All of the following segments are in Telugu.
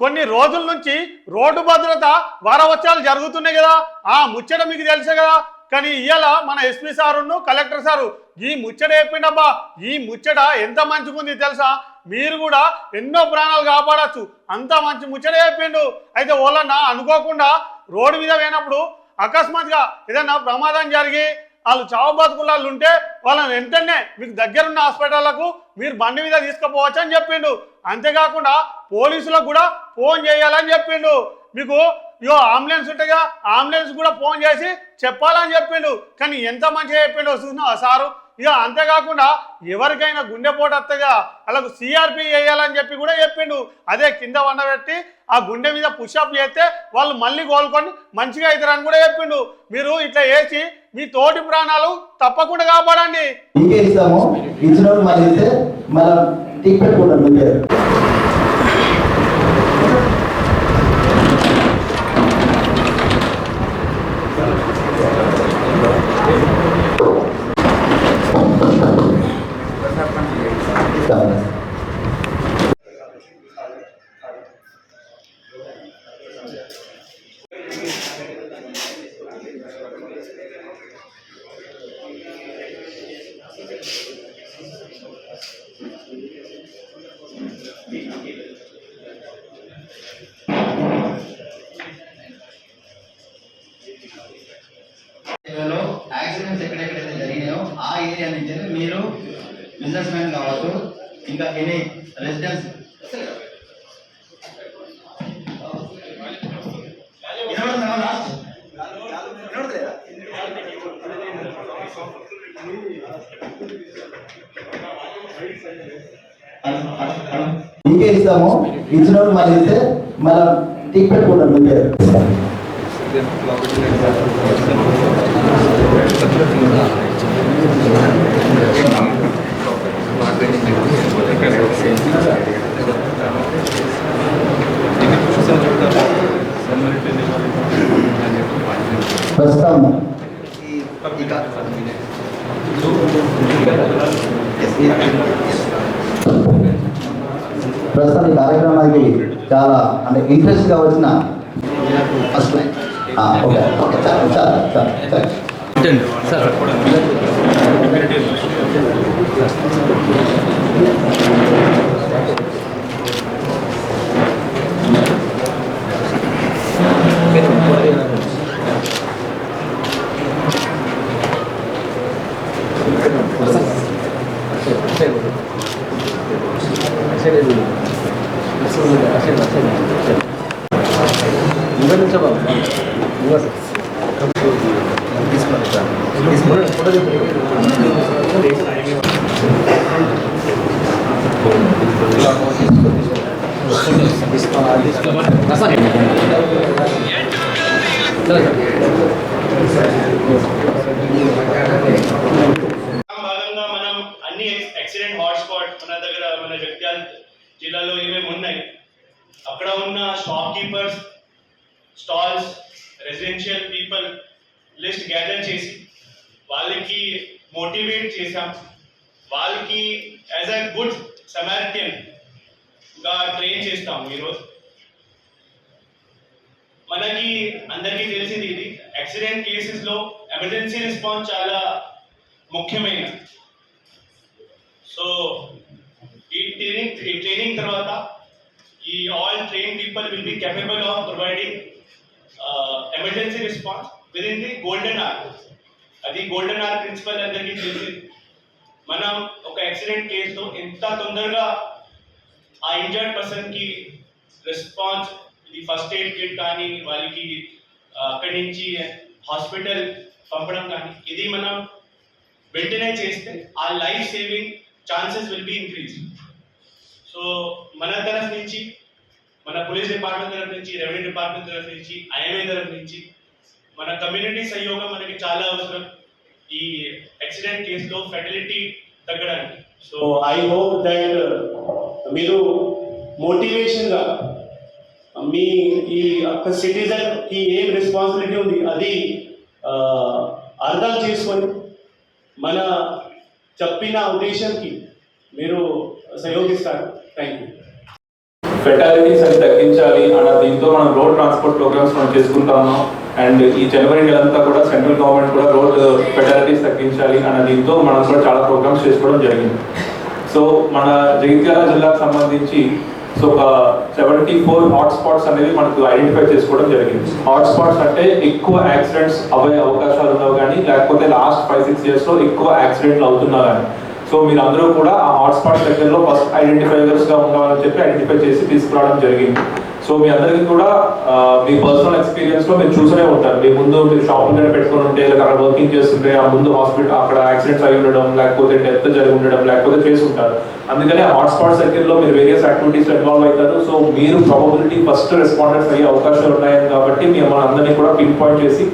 కొన్ని రోజుల నుంచి రోడ్డు భద్రత వారవత్యాలు జరుగుతున్నాయి కదా. ఆ ముచ్చట మీకు తెలుసే కదా. కానీ ఇవాళ మన ఎస్పీ సారును కలెక్టర్ సారు ఈ ముచ్చట చెప్పిండబ్బా ఈ ముచ్చట ఎంత మంచిగుంది తెలుసా? మీరు కూడా ఎన్నో ప్రాణాలు కాపాడచ్చు. అంత మంచి ముచ్చట చెప్పిండు. అయితే వాళ్ళన్న అనుకోకుండా రోడ్డు మీద పోయినప్పుడు అకస్మాత్గా ఏదైనా ప్రమాదం జరిగి వాళ్ళు చావు బతుకులాళ్ళు ఉంటే వాళ్ళని వెంటనే మీకు దగ్గరున్న హాస్పిటళ్ళకు మీరు బండి మీద తీసుకుపోవచ్చు అని చెప్పిండు. అంతేకాకుండా పోలీసులకు కూడా ఫోన్ చేయాలని చెప్పిండు. మీకు ఇగో అంబులెన్స్ ఉంటుందిగా అంబులెన్స్ కూడా ఫోన్ చేసి చెప్పాలని చెప్పిండు. కానీ ఎంత మంచిగా చెప్పిండో చూసినా సారు? ఇక అంతేకాకుండా ఎవరికైనా గుండెపోటు వస్తుందిగా అలాగే సిఆర్పి వేయాలని చెప్పి కూడా చెప్పిండు. అదే కింద వండబెట్టి ఆ గుండె మీద పుషప్ చేస్తే వాళ్ళు మళ్ళీ కోలుకొని మంచిగా అవుతారని కూడా చెప్పిండు. మీరు ఇట్లా వేసి మీ తోటి ప్రాణాలు తప్పకుండా కాపాడండి. ఇంకే ఇస్తాము ఇచ్చిన బిజినెస్ మ్యాన్ కావచ్చు ఇంకా ఎనీ రెసిడెన్స్. ఇంకే ఇస్తాము? ఇచ్చిన వాళ్ళు మళ్ళీ ఇస్తే మళ్ళీ టీక్ పెట్టుకుంటాం మీ పేరు ప్రస్తుతం ప్రస్తుతం ఈ కార్యక్రమానికి చాలా అంటే ఇంట్రెస్ట్గా వచ్చిన ఫస్ట్ లైన్ ఆ, ఓకే ఓకే చాలు చాలు చాలు చాలు ってだ。さあ、భాగంగా మనం అన్ని యాక్సిడెంట్ హాట్స్పాట్ మన దగ్గర మన జగిత్యాల జిల్లాలో ఏమేమి ఉన్నాయి అక్కడ ఉన్న shop keepers stalls residential people list gather చేసి వాళ్ళకి మోటివేట్ చేసాం వాళ్ళకి యాజ్ అ గుడ్ సమారిటియన్గా ట్రైన్ చేస్తాం ఈరోజు. మనకి అందరికీ తెలిసింది ఇది. యాక్సిడెంట్ కేసెస్లో ఎమర్జెన్సీ రెస్పాన్స్ చాలా ముఖ్యమైన. సో ఈ ట్రైనింగ్ ఈ ట్రైనింగ్ తర్వాత ఈ all train people will be capable of providing emergency response within the golden hour అది గోల్డెన్ ఆర్ ప్రిన్సిపల్ అందరికీ తెలిసింది. మనం ఒక యాక్సిడెంట్ కేసులో ఎంత తొందరగా ఆ ఇంజర్డ్ పర్సన్కి రెస్పాన్స్ ఇది ఫస్ట్ ఎయిడ్ కిట్ కానీ వాళ్ళకి అక్కడి నుంచి హాస్పిటల్ పంపడం కానీ ఇది మనం వెంటనే చేస్తే ఆ life saving chances will be increase so మన తరఫు నుంచి మన పోలీస్ డిపార్ట్మెంట్ తరఫు నుంచి రెవెన్యూ డిపార్ట్మెంట్ తరఫు నుంచి ఐఎంఏ తరఫు నుంచి మన కమ్యూనిటీ సహయోగం మనకి చాలా అవసరం. ఈ యాక్సిడెంట్ కేసులో ఫెటిలిటీ తగ్గడానికి. సో ఐ హోప్ దట్ మీరు మోటివేషన్గా మీ ఈ ఒక సిటిజన్కి ఏం రెస్పాన్సిబిలిటీ ఉంది అది అర్థం చేసుకొని మన చెప్పిన ఉద్దేశంకి మీరు సహయోగిస్తారు. థ్యాంక్ యూ ఫెటాలిటీస్ అని తగ్గించాలి. అన్న దీంతో మనం రోడ్ ట్రాన్స్పోర్ట్ ప్రోగ్రామ్స్ మనం చేసుకుంటాము అండ్ ఈ జనవరి నెలంతా కూడా సెంట్రల్ గవర్నమెంట్ కూడా రోడ్ ఫెటాలిటీస్ తగ్గించాలి అన్న దీంతో మనం కూడా చాలా ప్రోగ్రామ్స్ చేసుకోవడం జరిగింది. సో మన జగిత్యాల జిల్లాకు సంబంధించి సో ఒక సెవెంటీ ఫోర్ హాట్ స్పాట్స్ అనేవి మనకు ఐడెంటిఫై చేసుకోవడం జరిగింది. హాట్ స్పాట్స్ అంటే ఎక్కువ యాక్సిడెంట్స్ అవ్వే అవకాశాలు ఉన్నావు కానీ లేకపోతే లాస్ట్ ఫైవ్ సిక్స్ ఇయర్స్లో ఎక్కువ యాక్సిడెంట్లు అవుతున్నా కానీ. సో మీరు అందరూ కూడా ఆ హాట్ స్పాట్ దగ్గరలో ఫస్ట్ ఐడెంటిఫైగర్స్గా ఉండాలని చెప్పి ఐడెంటిఫై చేసి తీసుకురావడం జరిగింది. సో మీ అందరికీ కూడా మీ పర్సనల్ ఎక్స్పీరియన్స్లో మీరు చూసనే ఉంటారు. మీ ముందు మీరు షాపులు కానీ పెట్టుకుని ఉంటే లేదా అక్కడ వర్కింగ్ చేస్తుంటే ఆ ముందు హాస్పిటల్ అక్కడ యాక్సిడెంట్స్ అయి ఉండడం లేకపోతే డెత్ జరిగి ఉండడం లేకపోతే చేసి ఉంటారు. అందుకని హాట్స్పాట్ సర్కిల్లో మీరు వేరియస్ యాక్టివిటీస్ ఇన్వాల్వ్ అవుతారు. సో మీరు ప్రాబబిలిటీ ఫస్ట్ రెస్పాండెన్స్ అయ్యే అవకాశాలు ఉన్నాయి కాబట్టి మిమ్మల్ని అందరినీ కూడా పిన్ పాయింట్ చేసి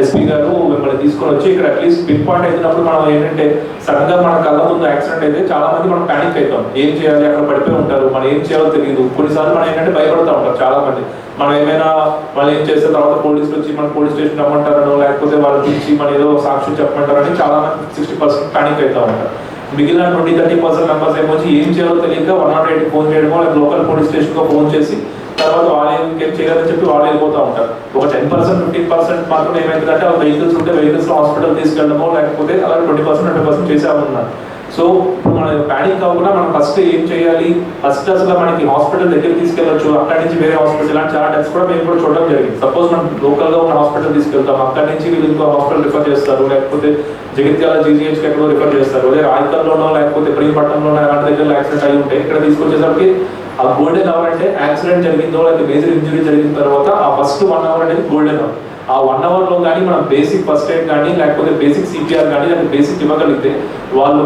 ఎస్పీ గారు మిమ్మల్ని తీసుకొని వచ్చి ఇక్కడ అట్లీస్ట్ పిన్ పాయింట్ అయినప్పుడు మనం ఏంటంటే సడన్గా మన కళ్ళ ముందు యాక్సిడెంట్ అయితే చాలా మంది మనం పానిక్ అవుతాం ఏం చేయాలి? అక్కడ పడిపోయి ఉంటారు. మనం ఏం చేయాలో తెలియదు కొన్నిసార్లు మనం ఏంటంటే భయపడతా ఉంటాం చాలా మంది మనం ఏమైనా వాళ్ళు ఏం చేస్తే తర్వాత పోలీసులు వచ్చి మన పోలీస్ స్టేషన్ రమ్మంటారనో లేకపోతే వాళ్ళు పిలిచి మన ఏదో సాక్షి చెప్పమంటారని చాలా మంది సిక్స్టీ పర్సెంట్ పానిక్ అవుతా ఉంటారు. మిగిలిన ట్వంటీ థర్టీ పర్సెంట్ మెంబర్స్ ఏమొచ్చి ఏం చేయాలో తెలియక వన్ నాట్ ఎయిట్ ఫోన్ చేయడమో లేదా లోకల్ పోలీస్ స్టేషన్కో ఫోన్ చేసి తర్వాత వాళ్ళు ఏం ఏం చేయాలని చెప్పి వాళ్ళు వెళ్ళిపోతూ ఉంటారు. ఒక టెన్ పర్సెంట్ ఫిఫ్టీన్ పర్సెంట్ మాత్రం ఏమైందంటే ఆ వెహికల్స్ ఉంటే వెహికల్స్ హాస్పిటల్ తీసుకెళ్ళడమో లేకపోతే అలా ట్వంటీ పర్సెంట్ ట్వంటీ పర్సెంట్ చేసే ఉన్నారు. సో ఇప్పుడు మనం ప్యానిక్ కాకుండా మనం ఫస్ట్ ఏం చేయాలి? ఫస్ట్ అసలు మనకి హాస్పిటల్ దగ్గర తీసుకెళ్ళొచ్చు. అక్కడి నుంచి వేరే హాస్పిటల్ ఇలాంటి చాలా టెస్ట్ కూడా మేము కూడా చూడడం జరిగింది. సపోజ్ మనం లోకల్గా ఉన్న హాస్పిటల్ తీసుకెళ్తాం. అక్కడి నుంచి వీళ్ళు ఇంకో హాస్పిటల్ రిఫర్ చేస్తారు. లేకపోతే జగిత్యాల జీజీహెచ్ ఎక్కడో రిఫర్ చేస్తారు. లేదా రాయకల్లోనో లేకపోతే ప్రియపట్నంలోనో అలాంటి దగ్గర యాక్సిడెంట్ అయి ఉంటే ఇక్కడ తీసుకొచ్చేసరికి ఆ గోల్డెన్ అవర్ అంటే యాక్సిడెంట్ జరిగిందో లేకపోతే మేజర్ ఇంజురీ జరిగిన తర్వాత ఆ ఫస్ట్ వన్ అవర్ అనేది గోల్డెన్ అవర్ ఆ వన్ అవర్లో కానీ మనం బేసిక్ ఫస్ట్ ఎయిడ్ కానీ లేకపోతే బేసిక్ సిపిఆర్ కానీ లేకపోతే బేసిక్ ఇవ్వగలిగితే వాళ్ళు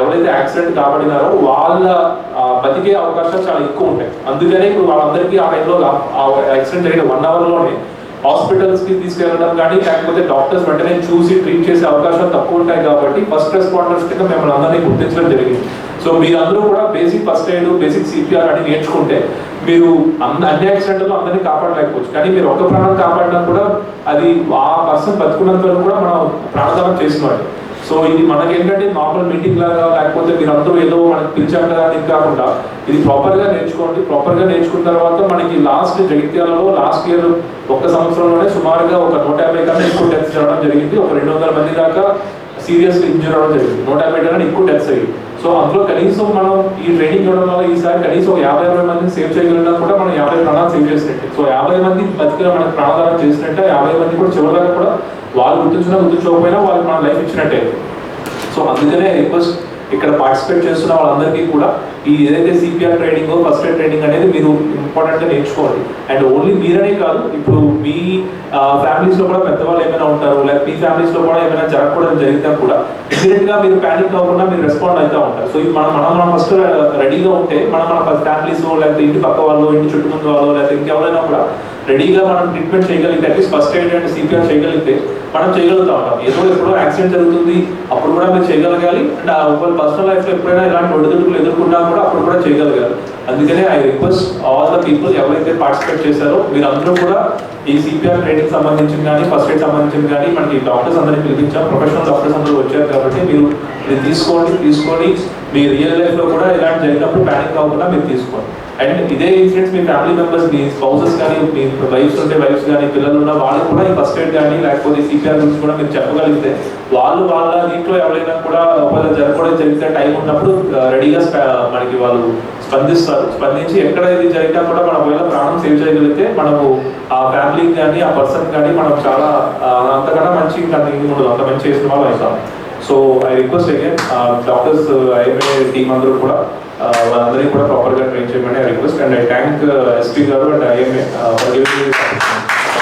ఎవరైతే యాక్సిడెంట్ కాబడినారో వాళ్ళ బతికే అవకాశాలు చాలా ఎక్కువ ఉంటాయి. అందుకనే ఇప్పుడు వాళ్ళందరికీ ఆ టైంలో యాక్సిడెంట్ జరిగిన వన్ అవర్లోనే హాస్పిటల్స్కి తీసుకెళ్ళడం కానీ లేకపోతే డాక్టర్స్ వెంటనే చూసి ట్రీట్ చేసే అవకాశాలు తక్కువ ఉంటాయి కాబట్టి ఫస్ట్ రెస్పాండర్స్ కింద మిమ్మల్ని అందరినీ గుర్తించడం జరిగింది. సో మీరందరూ కూడా basic first aid basic CPR అని నేర్చుకుంటే మీరు అన్ని అన్ని యాక్సిడెంట్లో అందరినీ కాపాడలేకపోవచ్చు. కానీ మీరు ఒక ప్రాణం కాపాడినా కూడా అది ఆ పర్సన్ బతుకున్నంత వరకు కూడా మనం ప్రాణదానం చేసినవాడు సో ఇది మనకి ఏంటంటే నార్మల్ మీటింగ్ లాగా లేకపోతే మీరు అందరూ ఏదో మనకి పిలిచాం కదా అని కాకుండా ఇది ప్రాపర్గా నేర్చుకోండి ప్రాపర్గా నేర్చుకున్న తర్వాత మనకి లాస్ట్ జగిత్యాలలో లాస్ట్ ఇయర్ ఒక్క సంవత్సరంలోనే సుమారుగా ఒక నూట యాభై కన్నా ఎక్కువ డెత్స్ జరగడం జరిగింది. ఒక రెండు వందల మంది దాకా సీరియస్ ఇంజూర్ అవ్వడం జరిగింది. నూట యాభై కన్నా ఎక్కువ డెత్స్ అయ్యింది సో అందులో కనీసం మనం ఈ ట్రైనింగ్ ఇవ్వడం వల్ల ఈసారి కనీసం ఒక యాభై అరవై మందిని సేవ్ చేయగలిగినా కూడా మనం యాభై ప్రాణాలు సేవ్ చేసినట్టే. సో యాభై మంది బతికిన మనకి ప్రాణదానం చేసినట్టే యాభై మంది కూడా చివరిదాకా కూడా వాళ్ళు గుర్తించినా గుర్తించకపోయినా వాళ్ళకి మన లైఫ్ ఇచ్చినట్టే. సో అందుకనే రిక్వెస్ట్ ఇక్కడ పార్టిసిపేట్ చేస్తున్న వాళ్ళందరికీ కూడా ఈ ఏదైతే CPR training first aid training అనేది మీరు ఇంపార్టెంట్గా నేర్చుకోవాలి. అండ్ ఓన్లీ మీరనే కాదు ఇప్పుడు మీ ఫ్యామిలీస్లో కూడా పెద్దవాళ్ళు ఏమైనా ఉంటారు లేకపోతే మీ ఫ్యామిలీస్లో కూడా ఏమైనా జరగకూడదు జరిగినా కూడా ఇమీడియట్గా మీరు ప్యానిక్ అవ్వకుండా మీరు రెస్పాండ్ అవుతూ ఉంటారు. సో మనం మనం మనం ఫస్ట్ రెడీగా ఉంటే మనం మన ఫ్యామిలీస్ లేకపోతే ఇంటి పక్క వాళ్ళు ఇంటి చుట్టుముందు వాళ్ళు లేకపోతే ఇంకెవరైనా కూడా రెడీగా మనం ట్రీట్మెంట్ చేయగలిగితే at least first aid and CPR చేయగలిగితే మనం చేయగలుగుతా ఉంటాం. ఏదో ఎప్పుడో యాక్సిడెంట్ జరుగుతుంది అప్పుడు కూడా మీరు చేయగలగాలి. అండ్ ఒకవేళ పర్సనల్ లైఫ్లో ఎప్పుడైనా ఇలాంటి ఒడిదుడుకులు ఎదుర్కొన్నా కూడా అప్పుడు కూడా చేయగలగాలి. అందుకనే I request all the people ఎవరైతే పార్టిసిపేట్ చేశారో మీరందరూ కూడా ఈ సిపిఆర్ ట్రైనింగ్ సంబంధించిన కానీ ఫస్ట్ ఎయిడ్ సంబంధించిన కానీ మనకి డాక్టర్స్ అందరినీ పిలిపించాం. ప్రొఫెషనల్ డాక్టర్స్ అందరూ వచ్చారు కాబట్టి మీరు ఇది తీసుకోండి తీసుకొని మీ రియల్ లైఫ్లో కూడా ఇలాంటి జరిగినప్పుడు ప్యానిక్ కాకుండా మీరు తీసుకోండి. అండ్ ఇదే ఇన్సిడెంట్స్ మీ ఫ్యామిలీ మెంబర్స్ మీ స్పౌసెస్ కానీ మీ వైఫ్స్ ఉంటే వైఫ్స్ కానీ పిల్లలు ఉన్న వాళ్ళు కూడా ఈ ఫస్ట్ ఎయిడ్ కానీ లేకపోతే సిపిఆర్ గురించి కూడా మీరు చెప్పగలిగితే వాళ్ళు వాళ్ళ దీంట్లో ఎవరైనా కూడా ఒకవేళ జరగకూడదు జరిగితే టైం ఉన్నప్పుడు uh, రెడీగా మనకి వాళ్ళు స్పందిస్తారు. స్పందించి ఎక్కడ ఇది జరిగినా కూడా మనం ఒకవేళ ప్రాణం సేవ్ చేయగలిగితే మనము ఆ ఫ్యామిలీకి కానీ ఆ పర్సన్ కానీ మనం చాలా అంతకన్నా మంచి ఇంకా ఇంకేం ఉండదు అంత మంచి చేసిన వాళ్ళు అవుతాం. So I request again doctors IMA team అందరూ కూడా ఆ, వాళ్ళందరినీ కూడా ప్రాపర్గా ట్రైన్ చేయమని I request and I thank SP గారు అండ్ ఐఎంఏ